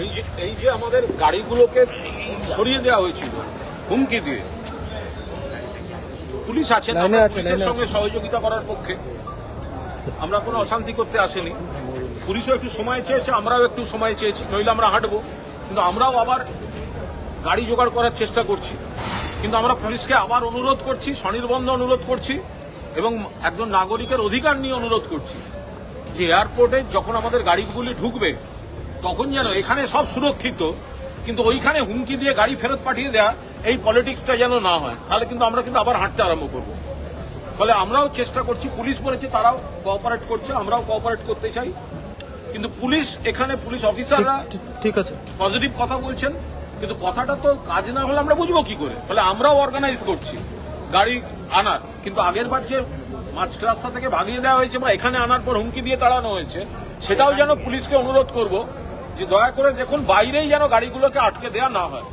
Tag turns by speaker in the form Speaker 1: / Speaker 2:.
Speaker 1: এই যে এই যে আমাদের গাড়িগুলোকে সরিয়ে দেওয়া হয়েছিল হুমকি দিয়ে। পুলিশ
Speaker 2: আছে,
Speaker 1: পুলিশের সঙ্গে সহযোগিতা করার পক্ষে। আমরা কোনো অশান্তি করতে আসেনি। পুলিশও একটু সময় চেয়েছে আমরাও একটু সময় চেয়েছি নইলে আমরা হাঁটবো। কিন্তু আমরাও আবার গাড়ি জোগাড় করার চেষ্টা করছি। কিন্তু আমরা পুলিশকে আবার অনুরোধ করছি স্বনির্বন্ধ অনুরোধ করছি এবং একজন নাগরিকের অধিকার নিয়ে অনুরোধ করছি। যে এয়ারপোর্টে যখন আমাদের গাড়িগুলি ঢুকবে তখন যেন এখানে সব সুরক্ষিত কিন্তু ওইখানে হুমকি দিয়ে গাড়ি ফেরত পাঠিয়ে দেয়া এই পলিটিক্সটা যেন না হয়। তাহলে কিন্তু আমরা কিন্তু আবার হাঁটতে আরম্ভ করব। ফলে আমরাও চেষ্টা করছি পুলিশ বলেছে তারাও কোঅপারেট করছে আমরাও কোঅপারেট করতে চাই। কিন্তু পুলিশ এখানে পুলিশ অফিসাররা
Speaker 2: ঠিক- আছে।
Speaker 1: পজিটিভ কথা বলছেন কিন্তু কথাটা তো কাজ না হলে আমরা বুঝব কি করে? ফলে আমরাও অর্গানাইজ করছি গাড়ি আনার। কিন্তু আগের বার যে মাঝ রাস্তা থেকে ভাগিয়ে দেওয়া হয়েছে বা এখানে আনার পর হুমকি দিয়ে তাড়ানো হয়েছে সেটাও যেন পুলিশকে অনুরোধ করব যে দয়া করে দেখুন বাইরেই যেন গাড়িগুলোকে আটকে দেয়া না হয়।